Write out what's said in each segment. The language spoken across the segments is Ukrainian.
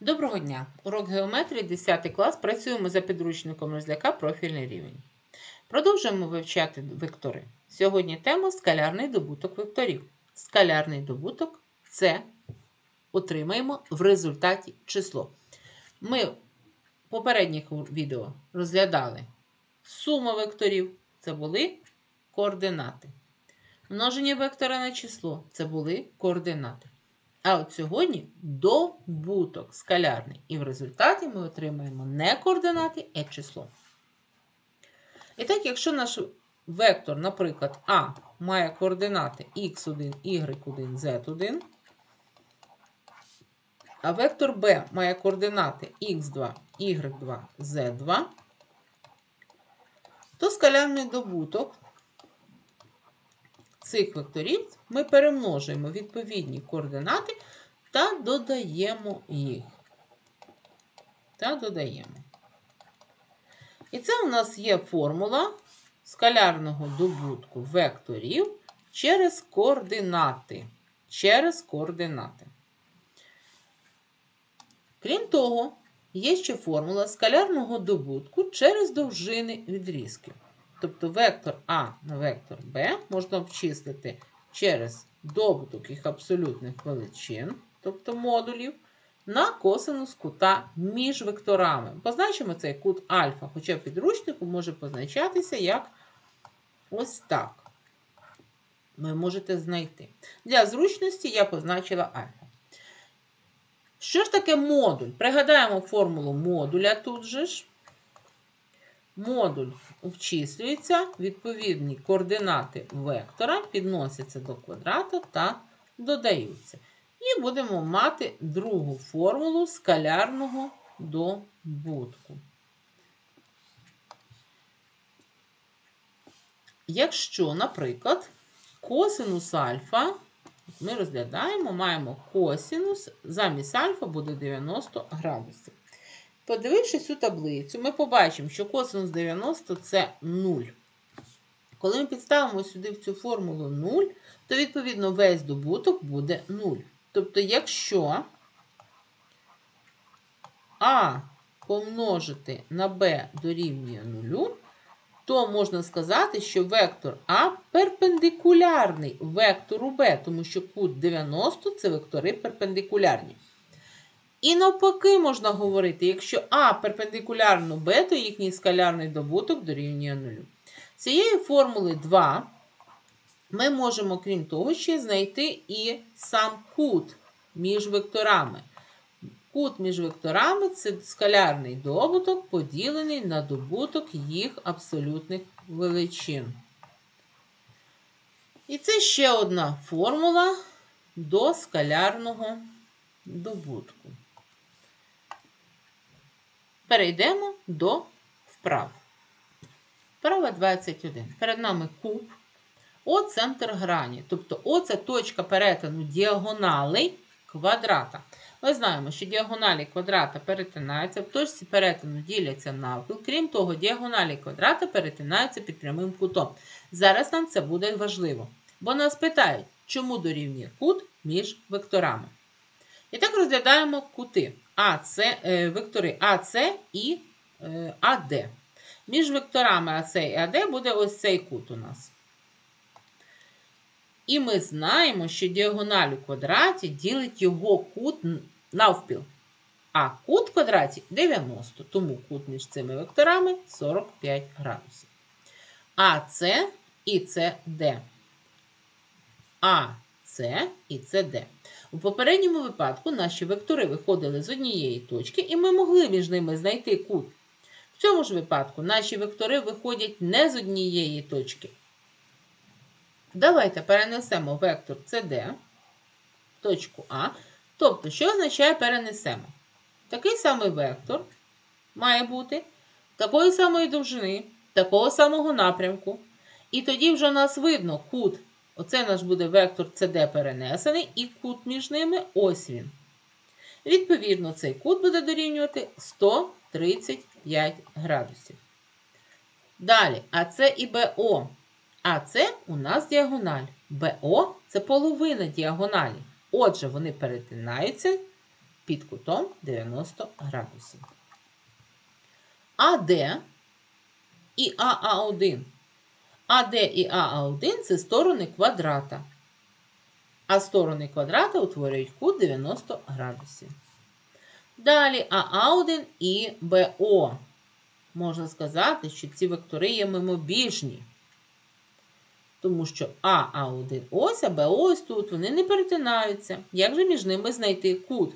Доброго дня! Урок геометрії 10 клас. Працюємо за підручником Розляка профільний рівень. Продовжуємо вивчати вектори. Сьогодні тема скалярний добуток векторів. Скалярний добуток це отримаємо в результаті число. Ми в попередніх відео розглядали суму векторів, це були координати. Множення вектора на число це були координати. А от сьогодні добуток скалярний. І в результаті ми отримаємо не координати, а число. І так, якщо наш вектор, наприклад, А має координати x1, y1, z1, а вектор Б має координати x2, y2, z2, то скалярний добуток цих векторів ми перемножуємо відповідні координати та додаємо їх. Та додаємо. І це у нас є формула скалярного добутку векторів через координати. Через координати. Крім того, є ще формула скалярного добутку через довжини відрізків. Тобто вектор А на вектор Б можна обчислити через добуток їх абсолютних величин, тобто модулів, на косинус кута між векторами. Позначимо цей кут альфа, хоча підручнику може позначатися як ось так. Ви можете знайти. Для зручності я позначила альфа. Що ж таке модуль? Пригадаємо формулу модуля тут же ж модуль обчислюється, відповідні координати вектора підносяться до квадрата та додаються. І будемо мати другу формулу скалярного добутку. Якщо, наприклад, косинус альфа, ми розглядаємо, маємо косинус, замість альфа буде 90 градусів. Подивившись цю таблицю, ми побачимо, що косинус 90 це 0. Коли ми підставимо сюди в цю формулу 0, то, відповідно, весь добуток буде 0. Тобто, якщо А помножити на Б дорівнює 0, то можна сказати, що вектор А перпендикулярний вектору Б, тому що кут 90 це вектори перпендикулярні. І навпаки можна говорити, якщо А перпендикулярно Б, то їхній скалярний добуток дорівнює 0. Цієї формули 2 ми можемо, крім того, ще знайти і сам кут між векторами. Кут між векторами це скалярний добуток, поділений на добуток їх абсолютних величин. І це ще одна формула до скалярного добутку. Перейдемо до вправ. Вправа 21. Перед нами куб. О центр грані. Тобто О це точка перетину діагоналей квадрата. Ми знаємо, що діагоналі квадрата перетинаються, в точці перетину діляться навпіл. Крім того, діагоналі квадрата перетинаються під прямим кутом. Зараз нам це буде важливо. Бо нас питають, чому дорівнює кут між векторами. І так розглядаємо кути. АС, е, вектори АС і е, АД. Між векторами АС і АД буде ось цей кут у нас. І ми знаємо, що діагональ у квадраті ділить його кут навпіл. А кут в квадраті 90, тому кут між цими векторами 45 градусів. АС і СД. АС і СД. У попередньому випадку наші вектори виходили з однієї точки, і ми могли між ними знайти кут. В цьому ж випадку наші вектори виходять не з однієї точки. Давайте перенесемо вектор CD, точку А. Тобто, що означає перенесемо? Такий самий вектор має бути такої самої довжини, такого самого напрямку. І тоді вже у нас видно кут. Оце наш буде вектор CD перенесений, і кут між ними ось він. Відповідно, цей кут буде дорівнювати 135 градусів. Далі, АС і БО. АС у нас діагональ. БО це половина діагоналі. Отже, вони перетинаються під кутом 90 градусів. АД і АА1. АД і АА1 це сторони квадрата. А сторони квадрата утворюють кут 90 градусів. Далі АА1 і БО. Можна сказати, що ці вектори є мимобіжні. Тому що АА1 ось, а БО ось тут, вони не перетинаються. Як же між ними знайти кут?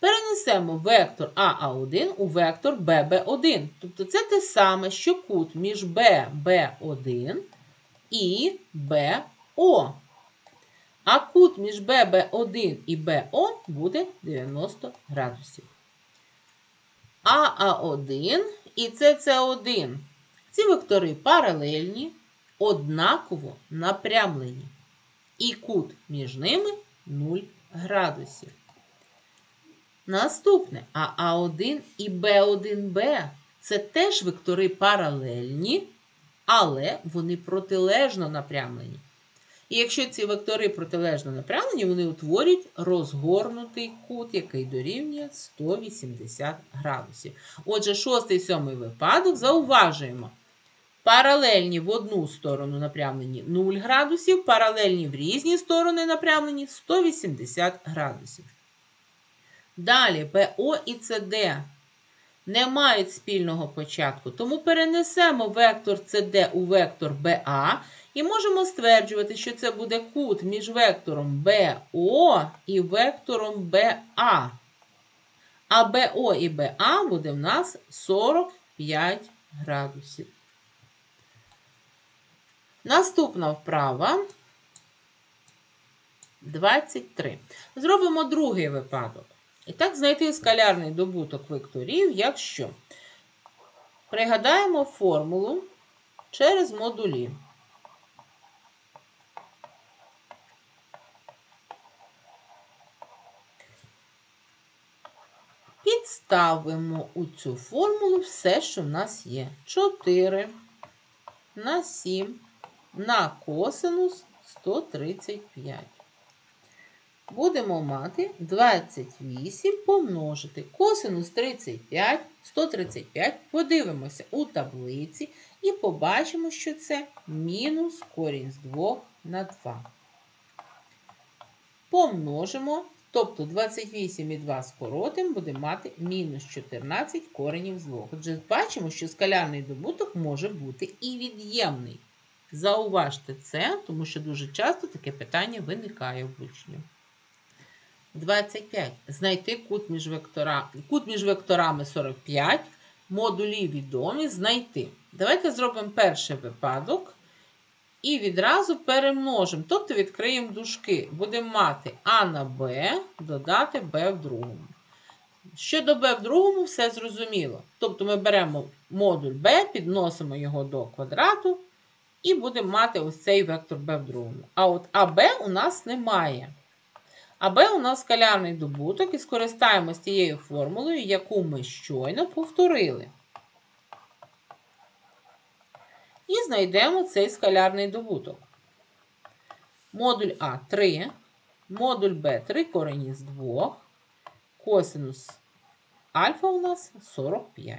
Перенесемо вектор АА1 у вектор ББ1. Тобто це те саме, що кут між ББ1 і БО. А кут між ББ1 і БО буде 90 градусів. АА1 і СС1. Ці вектори паралельні, однаково напрямлені. І кут між ними 0 градусів. Наступне АА1 і Б1Б це теж вектори паралельні, але вони протилежно напрямлені. І якщо ці вектори протилежно напрямлені, вони утворюють розгорнутий кут, який дорівнює 180 градусів. Отже, шостий сьомий випадок зауважуємо. Паралельні в одну сторону напрямлені 0 градусів, паралельні в різні сторони напрямлені 180 градусів. Далі БО і СД не мають спільного початку, тому перенесемо вектор СД у вектор БА і можемо стверджувати, що це буде кут між вектором БО і вектором БА. А БО і БА буде в нас 45 градусів. Наступна вправа 23. Зробимо другий випадок. І так, знайти скалярний добуток векторів, якщо пригадаємо формулу через модулі. Підставимо у цю формулу все, що в нас є. 4 на 7 на косинус 135. Будемо мати 28 помножити косинус 35, 135. Подивимося у таблиці і побачимо, що це мінус корінь з 2 на 2. Помножимо, тобто 28 і 2 скоротимо, будемо мати мінус 14 коренів з 2. Отже, бачимо, що скалярний добуток може бути і від'ємний. Зауважте це, тому що дуже часто таке питання виникає в учнів. 25. Знайти кут між, вектора... кут між векторами 45. Модулі відомі. Знайти. Давайте зробимо перший випадок. І відразу перемножимо. Тобто відкриємо дужки. Будемо мати А на Б, додати Б в другому. Щодо Б в другому, все зрозуміло. Тобто ми беремо модуль Б, підносимо його до квадрату. І будемо мати ось цей вектор b в другому. А от АБ у нас немає. АБ у нас скалярний добуток і скористаємось тією формулою, яку ми щойно повторили. І знайдемо цей скалярний добуток. Модуль А 3, модуль Б 3 корені з 2, косинус альфа у нас 45.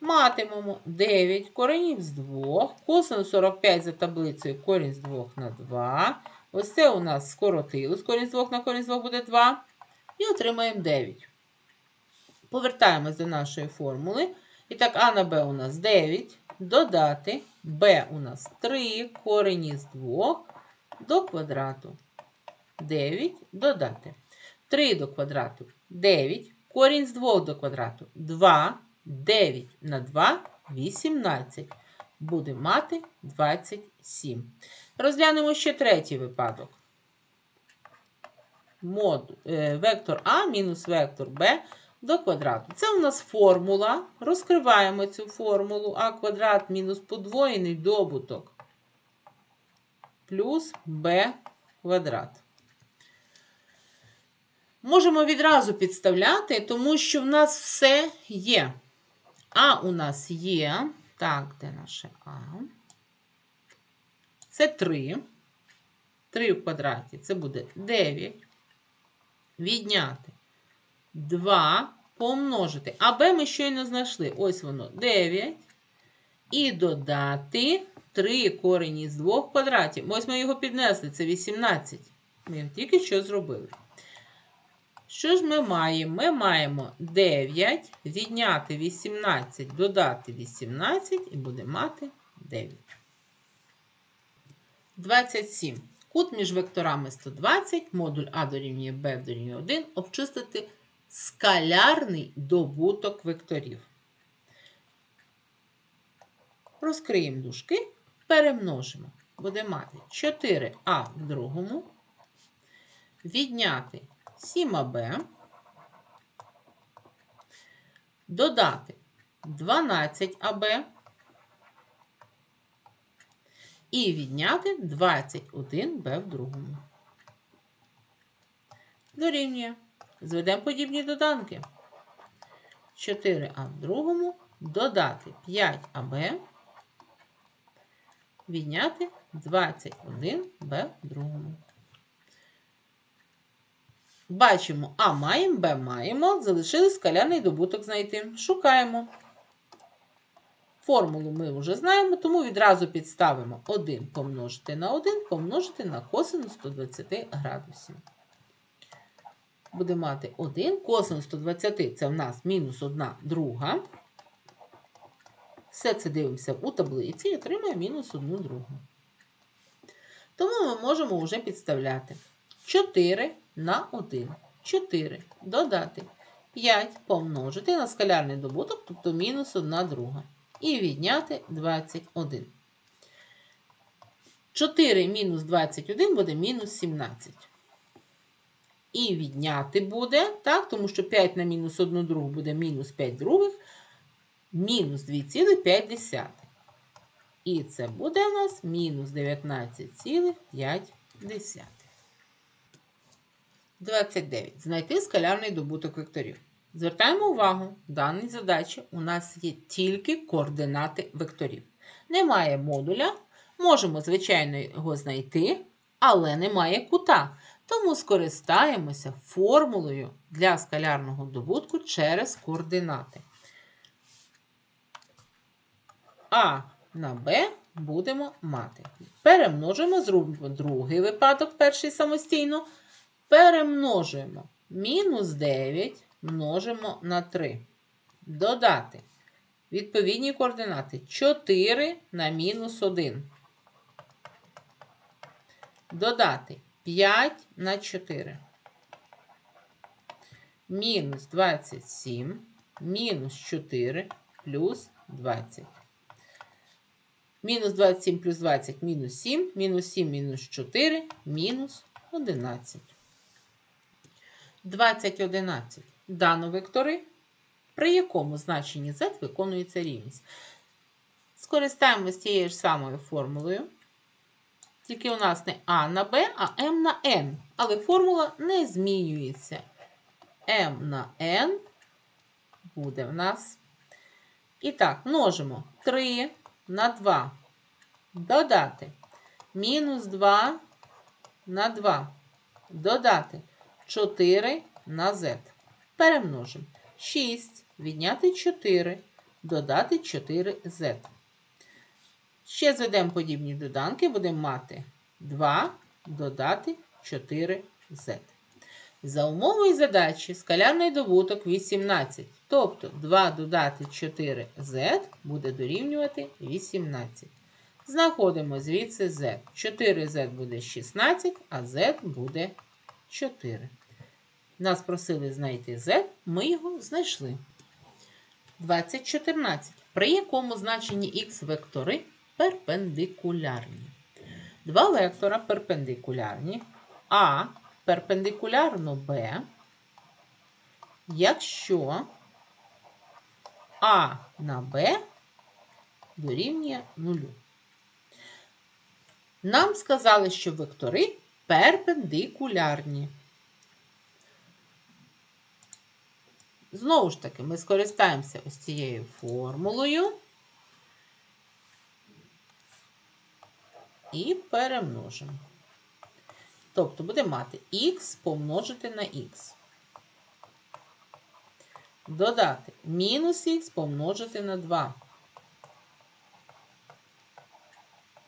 Матимемо 9 коренів з 2, косинус 45 за таблицею корінь з 2 на 2. Ось це у нас скоротилось, корінь з 2 на корінь з 2 буде 2. І отримаємо 9. Повертаємось до нашої формули. І так, А на Б у нас 9. Додати Б у нас 3, корені з 2 до квадрату. 9 додати. 3 до квадрату 9, корінь з 2 до квадрату 2. 9 на 2 18. Буде мати 27. Розглянемо ще третій випадок. Мод, е, вектор А мінус вектор Б до квадрату. Це у нас формула. Розкриваємо цю формулу А квадрат мінус подвоєний добуток плюс Б квадрат. Можемо відразу підставляти, тому що в нас все є. А у нас є. Так, де наше А? Це 3. 3 в квадраті це буде 9. Відняти 2 помножити. А b ми щойно знайшли. Ось воно 9. І додати 3 корені з 2 квадратів. Ось ми його піднесли, це 18. Ми тільки що зробили. Що ж ми маємо? Ми маємо 9 відняти 18, додати 18 і будемо мати 9. 27. Кут між векторами 120, модуль А дорівнює Б дорівнює 1, обчистити скалярний добуток векторів. Розкриємо дужки, перемножимо. Будемо мати 4а в другому, відняти 7аб, додати 12аб і відняти 21b в другому. Дорівнює. Зведемо подібні доданки. 4а в другому, додати 5аб, відняти 21b в другому. Бачимо, А маємо, Б маємо. Залишили скалярний добуток знайти. Шукаємо. Формулу ми вже знаємо, тому відразу підставимо 1 помножити на 1 помножити на косинус 120 градусів. Будемо мати 1. Косинус 120 це в нас мінус 1 друга. Все це дивимося у таблиці і отримаємо мінус 1 другу. Тому ми можемо вже підставляти 4 на 1. 4 додати 5 помножити на скалярний добуток, тобто мінус 1 друга. І відняти 21. 4 мінус 21 буде мінус 17. І відняти буде, так, тому що 5 на мінус 1 другу буде мінус 5 других, мінус 2,5. І це буде у нас мінус 19,5. 29. Знайти скалярний добуток векторів. Звертаємо увагу, в даній задачі у нас є тільки координати векторів. Немає модуля, можемо, звичайно, його знайти, але немає кута. Тому скористаємося формулою для скалярного добутку через координати. А на Б будемо мати. Перемножимо, зробимо другий випадок, перший самостійно. Перемножуємо мінус 9 множимо на 3. Додати відповідні координати 4 на мінус 1. Додати 5 на 4. Мінус 27, мінус 4 плюс 20. Мінус 27 плюс 20 мінус 7, мінус 7 мінус 4, мінус 11. 2011. Дано вектори, при якому значенні z виконується рівність. Скористаємося цією ж самою формулою. Тільки у нас не А на Б, а М на N. Але формула не змінюється. М на N буде в нас. І так, множимо 3 на 2. Додати. Мінус 2 на 2. Додати 4 на z. Перемножимо. 6 відняти 4, додати 4z. Ще зведемо подібні доданки, будемо мати 2 додати 4z. За умовою задачі скалярний добуток 18. Тобто 2 додати 4z буде дорівнювати 18. Знаходимо звідси z. 4z буде 16, а z буде 4. Нас просили знайти z, ми його знайшли. 2014. При якому значенні х вектори перпендикулярні. Два вектора перпендикулярні. А перпендикулярно Б, якщо А на Б дорівнює нулю. Нам сказали, що вектори перпендикулярні. Знову ж таки, ми скористаємося ось цією формулою і перемножимо. Тобто будемо мати х помножити на х. додати мінус х помножити на 2.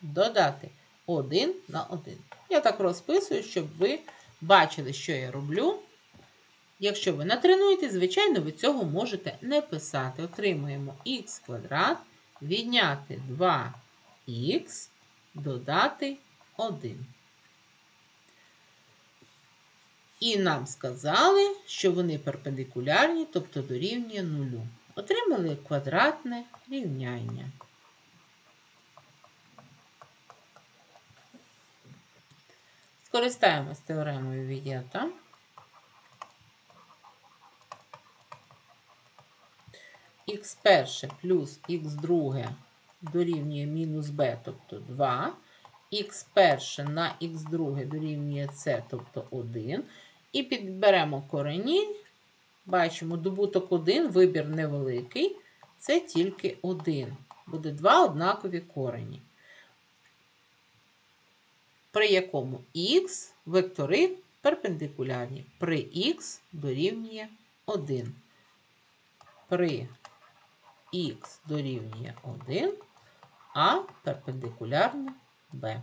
Додати 1 на 1. Я так розписую, щоб ви бачили, що я роблю. Якщо ви натренуєтесь, звичайно, ви цього можете не писати. Отримуємо х квадрат, відняти 2х, додати 1. І нам сказали, що вони перпендикулярні, тобто дорівнює нулю. Отримали квадратне рівняння. Скористаємось теоремою Вієта. Х перше плюс х друге дорівнює мінус b, тобто 2. х перше на х друге дорівнює c, тобто 1. І підберемо корені. Бачимо, добуток 1, вибір невеликий. Це тільки 1. Буде два однакові корені. При якому х вектори перпендикулярні. При х дорівнює 1. При х дорівнює 1, а перпендикулярно b.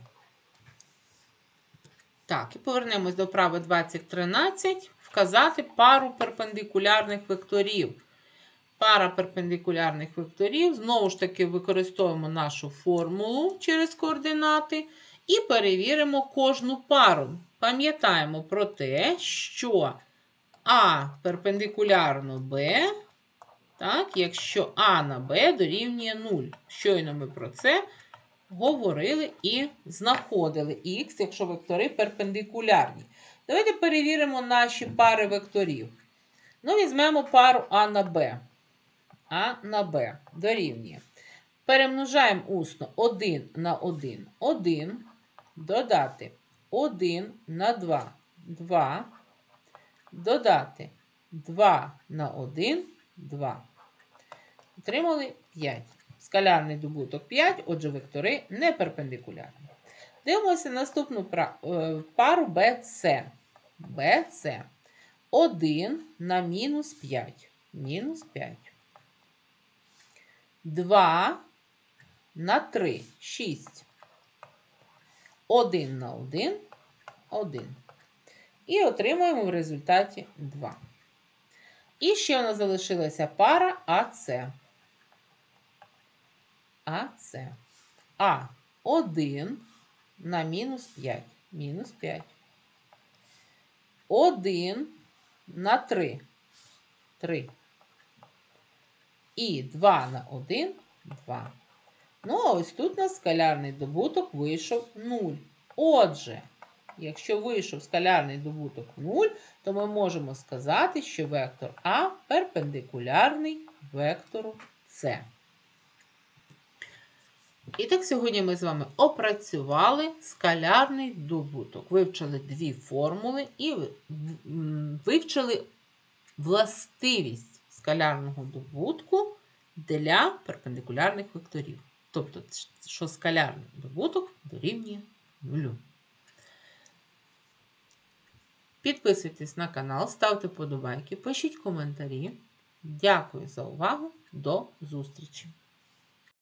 Так, і повернемось до вправи 2013. Вказати пару перпендикулярних векторів. Пара перпендикулярних векторів. Знову ж таки, використовуємо нашу формулу через координати і перевіримо кожну пару. Пам'ятаємо про те, що А перпендикулярно Б, так, якщо А на Б дорівнює 0. Щойно ми про це говорили і знаходили х, якщо вектори перпендикулярні. Давайте перевіримо наші пари векторів. Ну, візьмемо пару А на Б. А на Б дорівнює. Перемножаємо усно 1 на 1. 1. Додати 1 на 2. 2. Додати 2 на 1. 2. Отримали 5. Скалярний добуток 5, отже, вектори не перпендикулярні. Дивимося наступну е, пару BC. BC. 1 на мінус 5. Мінус 5. 2 на 3. 6. 1 на 1. 1. І отримуємо в результаті 2. І ще у нас залишилася пара АС. АС. А 1 на мінус 5. Мінус 5. 1 на 3. 3. І 2 на 1 2. Ну, а ось тут у нас скалярний добуток вийшов 0. Отже, якщо вийшов скалярний добуток 0, то ми можемо сказати, що вектор А перпендикулярний вектору С. І так, сьогодні ми з вами опрацювали скалярний добуток. Вивчили дві формули і вивчили властивість скалярного добутку для перпендикулярних векторів. Тобто, що скалярний добуток дорівнює нулю. Підписуйтесь на канал, ставте подобайки, пишіть коментарі. Дякую за увагу. До зустрічі!